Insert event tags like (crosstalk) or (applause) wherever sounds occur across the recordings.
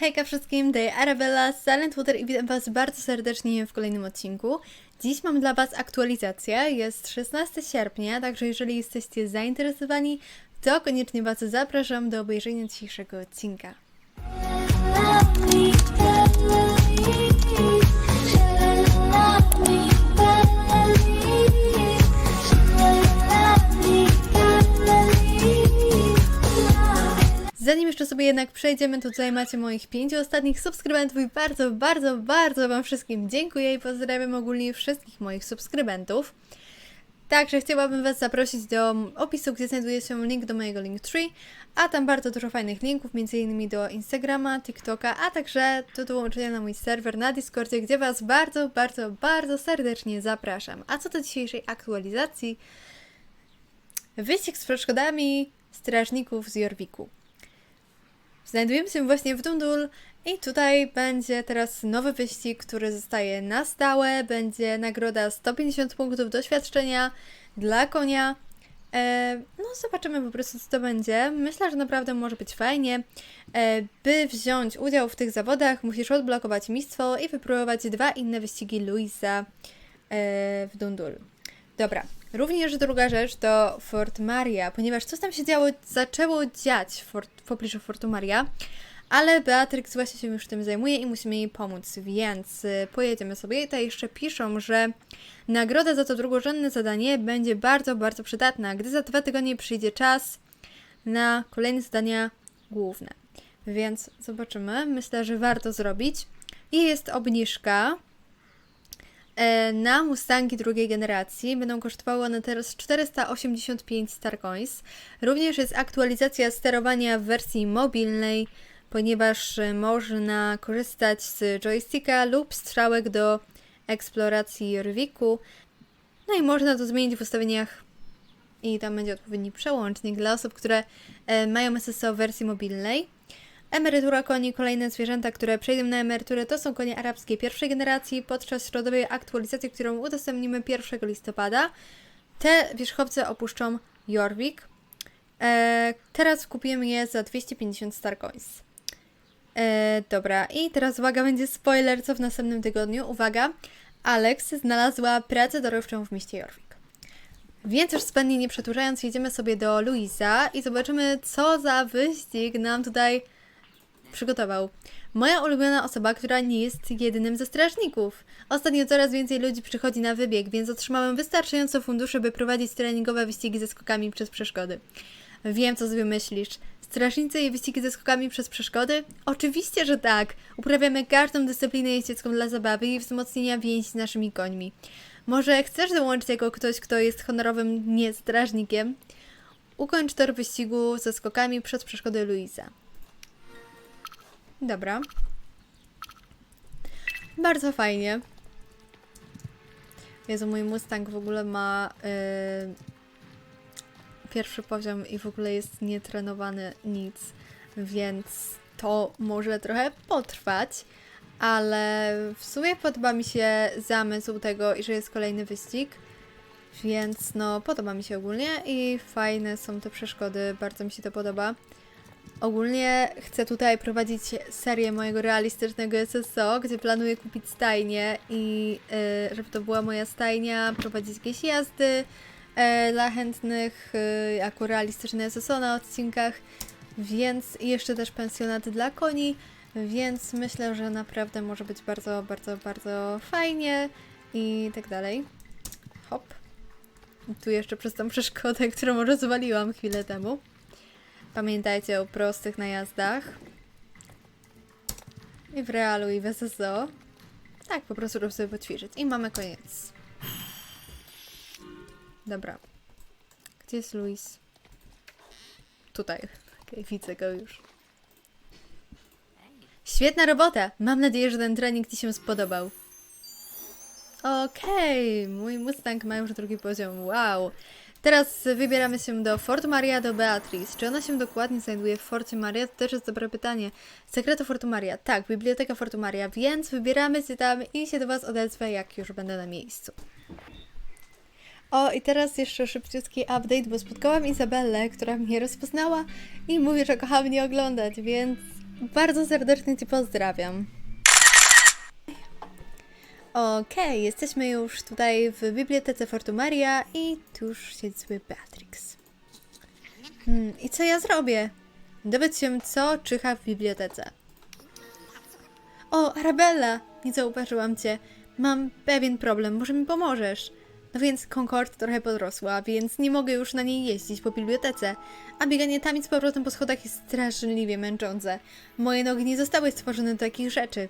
Hejka wszystkim, tutaj Arabella z Silent Water i witam Was bardzo serdecznie w kolejnym odcinku. Dziś mam dla Was aktualizację, jest 16 sierpnia, także jeżeli jesteście zainteresowani, to koniecznie Was zapraszam do obejrzenia dzisiejszego odcinka. Zanim jeszcze sobie jednak przejdziemy, to tutaj macie moich pięciu ostatnich subskrybentów i bardzo, bardzo, bardzo Wam wszystkim dziękuję i pozdrawiam ogólnie wszystkich moich subskrybentów. Także chciałabym Was zaprosić do opisu, gdzie znajduje się link do mojego Linktree, a tam bardzo dużo fajnych linków, m.in. do Instagrama, TikToka, a także do dołączenia na mój serwer na Discordzie, gdzie Was bardzo, bardzo, bardzo serdecznie zapraszam. A co do dzisiejszej aktualizacji? Wyścig z przeszkodami strażników z Jorwiku. Znajdujemy się właśnie w Dundul i tutaj będzie teraz nowy wyścig, który zostaje na stałe. Będzie nagroda 150 punktów doświadczenia dla konia. E, no, zobaczymy po prostu, co to będzie. Myślę, że naprawdę może być fajnie. E, by wziąć udział w tych zawodach, musisz odblokować mistwo i wypróbować dwa inne wyścigi Luisa e, w Dundul. Dobra, również druga rzecz to Fort Maria, ponieważ coś tam się działo, zaczęło dziać w, Fort, w pobliżu Fortu Maria, ale Beatrix właśnie się już tym zajmuje i musimy jej pomóc, więc y, pojedziemy sobie. Tutaj jeszcze piszą, że nagroda za to drugorzędne zadanie będzie bardzo, bardzo przydatna, gdy za dwa tygodnie przyjdzie czas na kolejne zadania główne. Więc zobaczymy. Myślę, że warto zrobić. I jest obniżka na Mustangi drugiej generacji będą kosztowały one teraz 485 Starcoins. Również jest aktualizacja sterowania w wersji mobilnej, ponieważ e, można korzystać z joysticka lub strzałek do eksploracji Jorwiku. No i można to zmienić w ustawieniach i tam będzie odpowiedni przełącznik dla osób, które e, mają SSO w wersji mobilnej. Emerytura koni, kolejne zwierzęta, które przejdą na emeryturę, to są konie arabskie pierwszej generacji podczas środowej aktualizacji, którą udostępnimy 1 listopada. Te wierzchowce opuszczą Jorvik. E, teraz kupimy je za 250 Starcoins. E, dobra, i teraz uwaga, będzie spoiler, co w następnym tygodniu. Uwaga, Alex znalazła pracę dorywczą w mieście Jorvik. Więc już zbędnie nie przedłużając, jedziemy sobie do Luisa i zobaczymy, co za wyścig nam tutaj przygotował. Moja ulubiona osoba, która nie jest jedynym ze strażników. Ostatnio coraz więcej ludzi przychodzi na wybieg, więc otrzymałem wystarczająco funduszy, by prowadzić treningowe wyścigi ze skokami przez przeszkody. Wiem, co sobie myślisz. Strażnicy i wyścigi ze skokami przez przeszkody? Oczywiście, że tak. Uprawiamy każdą dyscyplinę jeździecką dla zabawy i wzmocnienia więzi z naszymi końmi. Może chcesz dołączyć jako ktoś, kto jest honorowym nie strażnikiem? Ukończ tor wyścigu ze skokami przez przeszkody Luisa. Dobra. Bardzo fajnie. Jezu, mój Mustang w ogóle ma yy, pierwszy poziom i w ogóle jest nietrenowany nic, więc to może trochę potrwać, ale w sumie podoba mi się zamysł tego, i że jest kolejny wyścig, więc no podoba mi się ogólnie i fajne są te przeszkody, bardzo mi się to podoba. Ogólnie chcę tutaj prowadzić serię mojego realistycznego SSO, gdzie planuję kupić stajnię i y, żeby to była moja stajnia, prowadzić jakieś jazdy y, dla chętnych y, jako realistyczne SSO na odcinkach, więc jeszcze też pensjonaty dla koni, więc myślę, że naprawdę może być bardzo, bardzo, bardzo fajnie i tak dalej. Hop. Tu jeszcze przez tą przeszkodę, którą rozwaliłam chwilę temu. Pamiętajcie o prostych najazdach. I w realu, i w SSO. Tak, po prostu żeby sobie poćwiczyć. I mamy koniec. Dobra. Gdzie jest Luis? Tutaj. Okay, widzę go już. Świetna robota! Mam nadzieję, że ten trening Ci się spodobał. Okej, mój Mustang ma już drugi poziom. Wow. Teraz wybieramy się do Fort Maria do Beatrice. Czy ona się dokładnie znajduje w Forcie Maria? To też jest dobre pytanie. Sekretu Fortu Maria. Tak, Biblioteka Fortu Maria, więc wybieramy się tam i się do Was odezwę, jak już będę na miejscu. O, i teraz jeszcze szybciutki update, bo spotkałam Izabellę, która mnie rozpoznała i mówi, że kocha mnie oglądać, więc Bardzo serdecznie Cię pozdrawiam. Okej, jesteśmy już tutaj w bibliotece Fortumaria i tuż siedzi sobie Beatrix. Hmm, I co ja zrobię? Dowiedz się, co czyha w bibliotece. O, Arabella! Nie zauważyłam cię. Mam pewien problem, może mi pomożesz? No więc Concord trochę podrosła, więc nie mogę już na niej jeździć po bibliotece, a bieganie tam i z powrotem po schodach jest straszliwie męczące. Moje nogi nie zostały stworzone do takich rzeczy.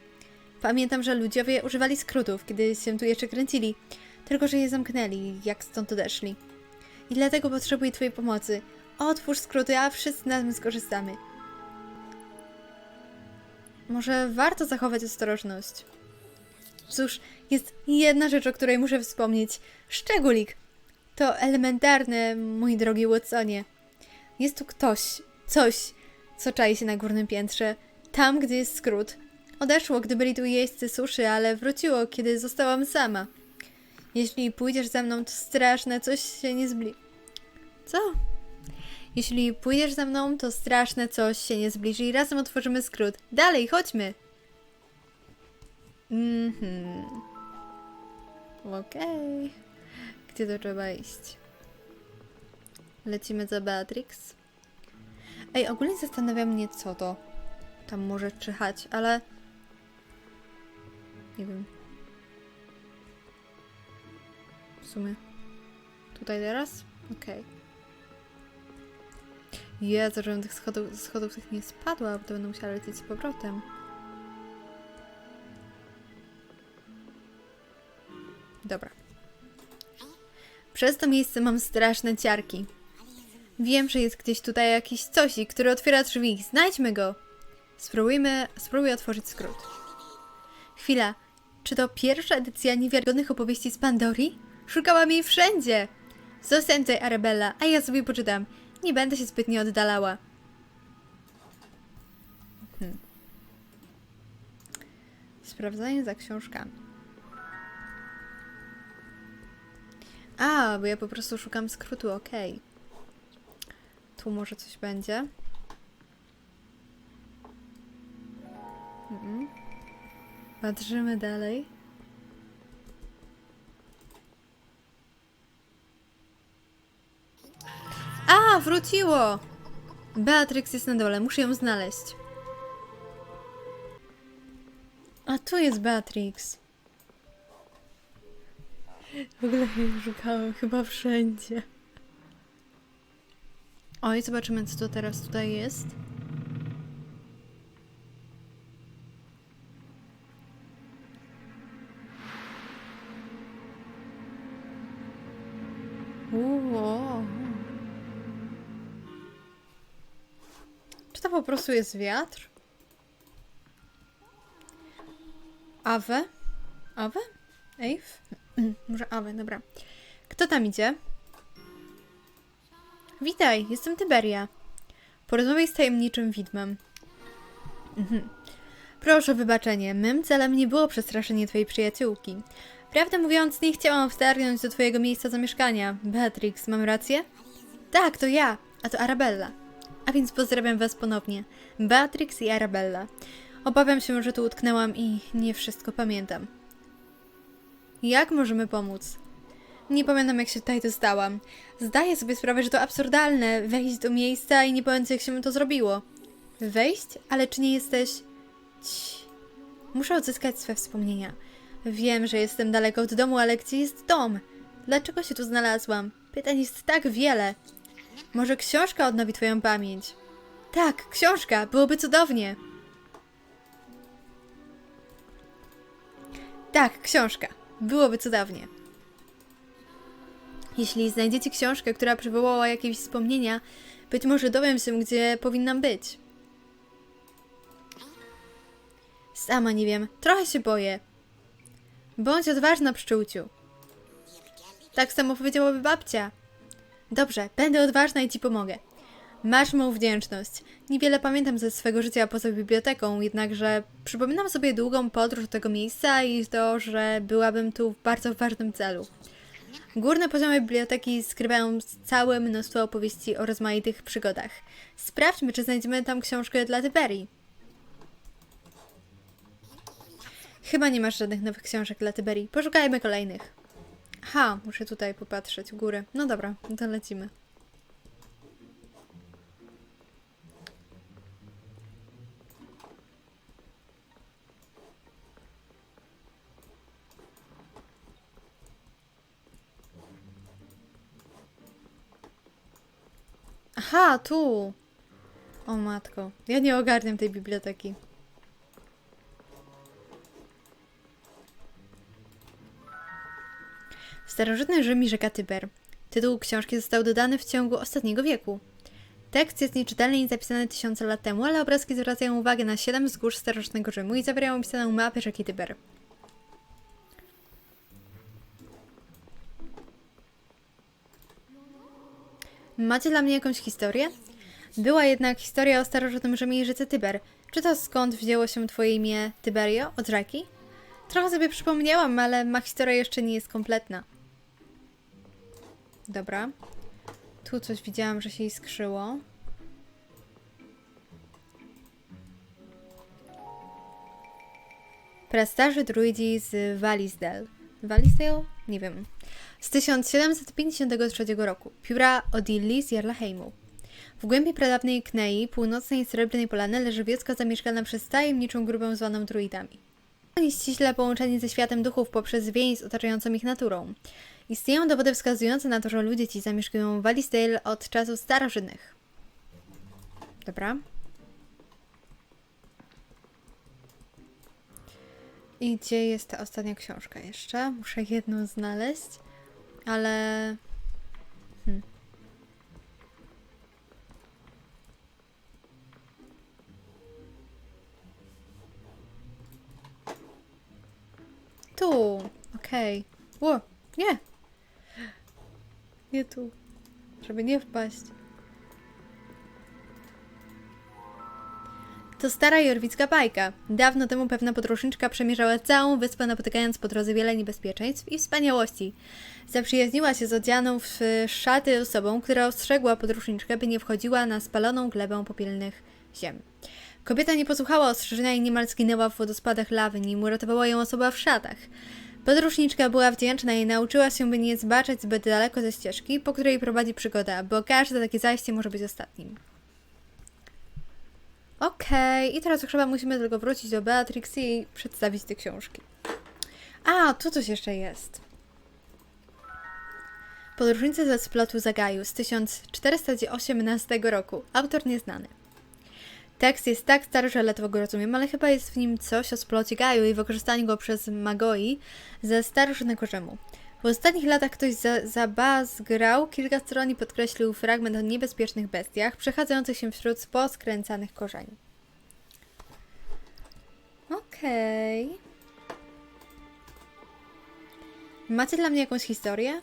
Pamiętam, że ludziowie używali skrótów, kiedy się tu jeszcze kręcili, tylko że je zamknęli, jak stąd odeszli. I dlatego potrzebuję Twojej pomocy. Otwórz skróty, a wszyscy na tym skorzystamy. Może warto zachować ostrożność. Cóż, jest jedna rzecz, o której muszę wspomnieć. Szczególik. To elementarne, mój drogi Watsonie. Jest tu ktoś, coś, co czai się na górnym piętrze. Tam, gdzie jest skrót. Odeszło, gdy byli tu jeźdźcy suszy, ale wróciło, kiedy zostałam sama. Jeśli pójdziesz ze mną, to straszne coś się nie zbli... Co? Jeśli pójdziesz ze mną, to straszne coś się nie zbliży i razem otworzymy skrót. Dalej, chodźmy! Mhm. Okej. Gdzie to trzeba iść? Lecimy za Beatrix. Ej, ogólnie zastanawia mnie, co to tam może czyhać, ale... Nie wiem. W sumie. Tutaj teraz? Okej. Jezu, żebym tych schodów, schodów tych nie spadła, bo to będę musiała lecieć z powrotem. Dobra. Przez to miejsce mam straszne ciarki. Wiem, że jest gdzieś tutaj jakiś cosik, który otwiera drzwi. Znajdźmy go. Spróbujmy, spróbuję otworzyć skrót. Chwila. Czy to pierwsza edycja niewiarygodnych opowieści z Pandorii? Szukałam jej wszędzie. Zostań tutaj, Arabella, a ja sobie poczytam. Nie będę się zbytnio oddalała. Hmm. Sprawdzanie za książkami. A, bo ja po prostu szukam skrótu, okej. Tu może coś będzie. Mhm. Patrzymy dalej. A, wróciło! Beatrix jest na dole, muszę ją znaleźć. A tu jest Beatrix. W ogóle jej szukałem chyba wszędzie. Oj, zobaczymy, co to teraz tutaj jest. Uuu. Czy to po prostu jest wiatr? Awe? Awe? Ejf? Może Awe, dobra. Kto tam idzie? Witaj, jestem Tyberia. Porozmawiaj z tajemniczym widmem. Mhm. Proszę o wybaczenie, mym celem nie było przestraszenie twojej przyjaciółki. Prawdę mówiąc, nie chciałam wtargnąć do twojego miejsca zamieszkania. Beatrix, mam rację? Tak, to ja, a to Arabella. A więc pozdrawiam was ponownie. Beatrix i Arabella. Obawiam się, że tu utknęłam i nie wszystko pamiętam. Jak możemy pomóc? Nie pamiętam, jak się tutaj dostałam. Zdaję sobie sprawę, że to absurdalne wejść do miejsca i nie pamiętam, jak się to zrobiło. Wejść? Ale czy nie jesteś. Cii. Muszę odzyskać swe wspomnienia. Wiem, że jestem daleko od domu, ale gdzie jest dom? Dlaczego się tu znalazłam? Pytań jest tak wiele. Może książka odnowi Twoją pamięć? Tak, książka, byłoby cudownie. Tak, książka, byłoby cudownie. Jeśli znajdziecie książkę, która przywołała jakieś wspomnienia, być może dowiem się, gdzie powinnam być. Sama nie wiem, trochę się boję. Bądź odważna, pszczółciu. Tak samo powiedziałaby babcia. Dobrze, będę odważna i ci pomogę. Masz mą wdzięczność. Niewiele pamiętam ze swego życia poza biblioteką, jednakże przypominam sobie długą podróż do tego miejsca i to, że byłabym tu w bardzo ważnym celu. Górne poziomy biblioteki skrywają całe mnóstwo opowieści o rozmaitych przygodach. Sprawdźmy, czy znajdziemy tam książkę dla Tyberii. Chyba nie masz żadnych nowych książek dla Tyberii. Poszukajmy kolejnych. Ha, muszę tutaj popatrzeć u góry. No dobra, to lecimy. Aha, tu. O matko, ja nie ogarniam tej biblioteki. W starożytnym Rzymie rzeka Tyber. Tytuł książki został dodany w ciągu ostatniego wieku. Tekst jest nieczytelny i zapisany tysiące lat temu, ale obrazki zwracają uwagę na siedem wzgórz starożytnego Rzymu i zawierają opisaną mapę rzeki Tyber. Macie dla mnie jakąś historię? Była jednak historia o starożytnym Rzymie i rzece Tyber. Czy to skąd wzięło się twoje imię Tyberio? Od rzeki? Trochę sobie przypomniałam, ale ma historia jeszcze nie jest kompletna. Dobra. Tu coś widziałam, że się iskrzyło. Prastarzy druidzi z Valisdale. Valisdale? Nie wiem. Z 1753 roku. Pióra Odilli z Jarlaheimu. W głębi pradawnej Knei, północnej srebrnej polany, leży wioska zamieszkana przez tajemniczą grupę zwaną druidami. Oni ściśle połączeni ze światem duchów poprzez więź z otaczającą ich naturą. Istnieją dowody wskazujące na to, że ludzie ci zamieszkują w Valisdale od czasów starożytnych. Dobra. I gdzie jest ta ostatnia książka jeszcze? Muszę jedną znaleźć, ale... Hmm. Tu, okej. Ło, nie. Nie tu. Żeby nie wpaść. To stara jorwicka bajka. Dawno temu pewna podróżniczka przemierzała całą wyspę, napotykając po drodze wiele niebezpieczeństw i wspaniałości. Zaprzyjaźniła się z odzianą w szaty osobą, która ostrzegła podróżniczkę, by nie wchodziła na spaloną glebę popielnych ziem. Kobieta nie posłuchała ostrzeżenia i niemal zginęła w wodospadach lawy, nim uratowała ją osoba w szatach. Podróżniczka była wdzięczna i nauczyła się, by nie zbaczać zbyt daleko ze ścieżki, po której prowadzi przygoda, bo każde takie zajście może być ostatnim. Okej, i teraz chyba musimy tylko wrócić do Beatrix i przedstawić te książki. A, tu coś jeszcze jest. Podróżnicy ze splotu Zagaju z 1418 roku. Autor nieznany. Tekst jest tak stary, że ledwo go rozumiem, ale chyba jest w nim coś o splocie Gaju i wykorzystaniu go przez Magoi ze starożytnego Rzymu. W ostatnich latach ktoś za, zabazgrał kilka stron i podkreślił fragment o niebezpiecznych bestiach przechadzających się wśród poskręcanych korzeni. Okej. Macie dla mnie jakąś historię?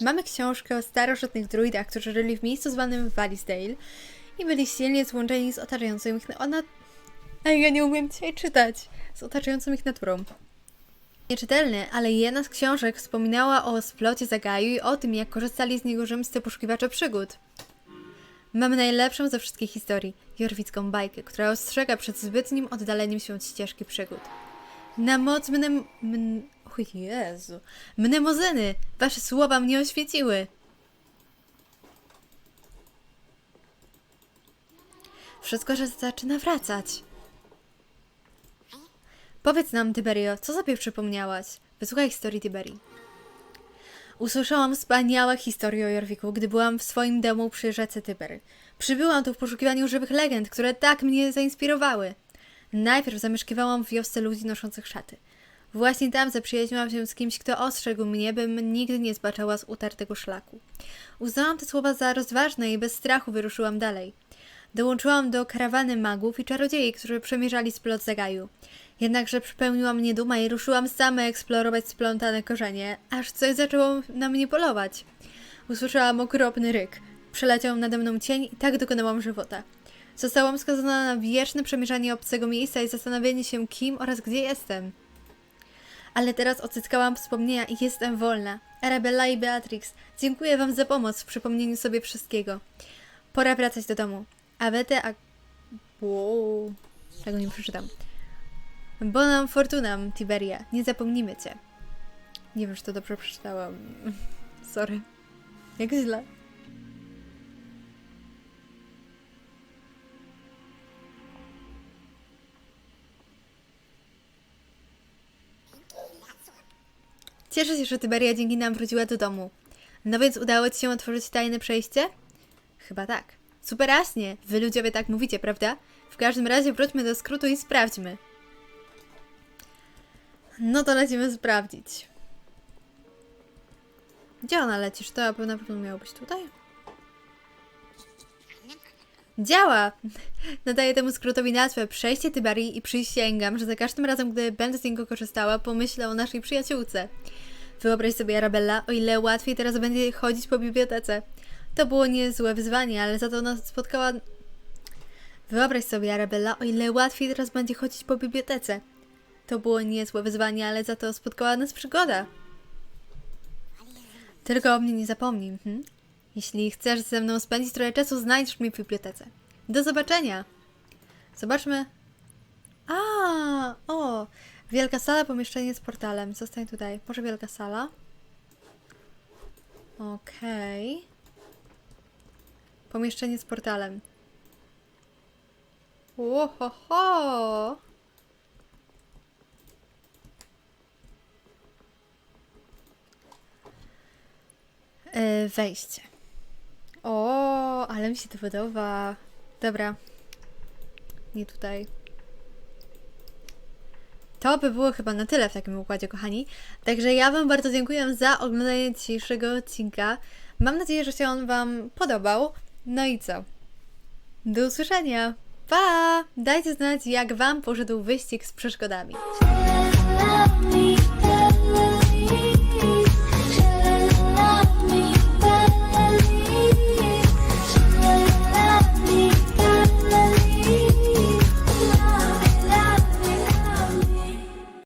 Mamy książkę o starożytnych druidach, którzy żyli w miejscu zwanym Valisdale i byli silnie złączeni z otaczającą ich... Ona... A ja nie umiem dzisiaj czytać. Z otaczającą ich naturą. Nieczytelny, ale jedna z książek wspominała o splocie Zagaju i o tym, jak korzystali z niego rzymscy poszukiwacze przygód. Mamy najlepszą ze wszystkich historii, jorwicką bajkę, która ostrzega przed zbytnim oddaleniem się od ścieżki przygód. Na moc mnem... mn... O Jezu. Mnemozyny! Wasze słowa mnie oświeciły! Wszystko, że zaczyna wracać. Powiedz nam, Tiberio, co sobie przypomniałaś? Wysłuchaj historii Tiberii. Usłyszałam wspaniałe historie o Jorwiku, gdy byłam w swoim domu przy rzece Tyber. Przybyłam tu w poszukiwaniu żywych legend, które tak mnie zainspirowały. Najpierw zamieszkiwałam w wiosce ludzi noszących szaty. Właśnie tam zaprzyjaźniłam się z kimś, kto ostrzegł mnie, bym nigdy nie zbaczała z utartego szlaku. Uznałam te słowa za rozważne i bez strachu wyruszyłam dalej. Dołączyłam do karawany magów i czarodziei, którzy przemierzali splot Zagaju. Jednakże przypełniła mnie duma i ruszyłam sama eksplorować splątane korzenie, aż coś zaczęło na mnie polować. Usłyszałam okropny ryk. Przeleciał nade mną cień i tak dokonałam żywota. Zostałam skazana na wieczne przemierzanie obcego miejsca i zastanawianie się kim oraz gdzie jestem. Ale teraz odzyskałam wspomnienia i jestem wolna. Arabella i Beatrix, dziękuję wam za pomoc w przypomnieniu sobie wszystkiego. Pora wracać do domu. Avete a... Wow. Tego nie przeczytam. Bonam fortunam, Tiberia. Nie zapomnimy cię. Nie wiem, czy to dobrze przeczytałam. (laughs) Sorry. Jak źle. Cieszę się, że Tyberia dzięki nam wróciła do domu. No więc udało ci się otworzyć tajne przejście? Chyba tak. Superasnie! Wy ludziowie tak mówicie, prawda? W każdym razie wróćmy do skrótu i sprawdźmy. No to lecimy sprawdzić. Gdzie ona leci? Czy to na pewno miało być tutaj? Działa! (laughs) Nadaję temu skrótowi nazwę Przejście Tyberii i przysięgam, że za każdym razem, gdy będę z niego korzystała, pomyślę o naszej przyjaciółce. Wyobraź sobie, Arabella, o ile łatwiej teraz będzie chodzić po bibliotece. To było niezłe wyzwanie, ale za to nas spotkała... Wyobraź sobie, Arabella, o ile łatwiej teraz będzie chodzić po bibliotece. To było niezłe wyzwanie, ale za to spotkała nas przygoda. Tylko o mnie nie zapomnij. Mhm. Jeśli chcesz ze mną spędzić trochę czasu, znajdziesz mnie w bibliotece. Do zobaczenia! Zobaczmy. A, o! Wielka sala, pomieszczenie z portalem. Zostań tutaj. Może wielka sala? Okej. Pomieszczenie z portalem. Ohoho! E, wejście. O, ale mi się to podoba. Dobra. Nie tutaj. To by było chyba na tyle w takim układzie, kochani. Także ja Wam bardzo dziękuję za oglądanie dzisiejszego odcinka. Mam nadzieję, że się on Wam podobał. No i co? Do usłyszenia! Pa! Dajcie znać, jak Wam poszedł wyścig z przeszkodami.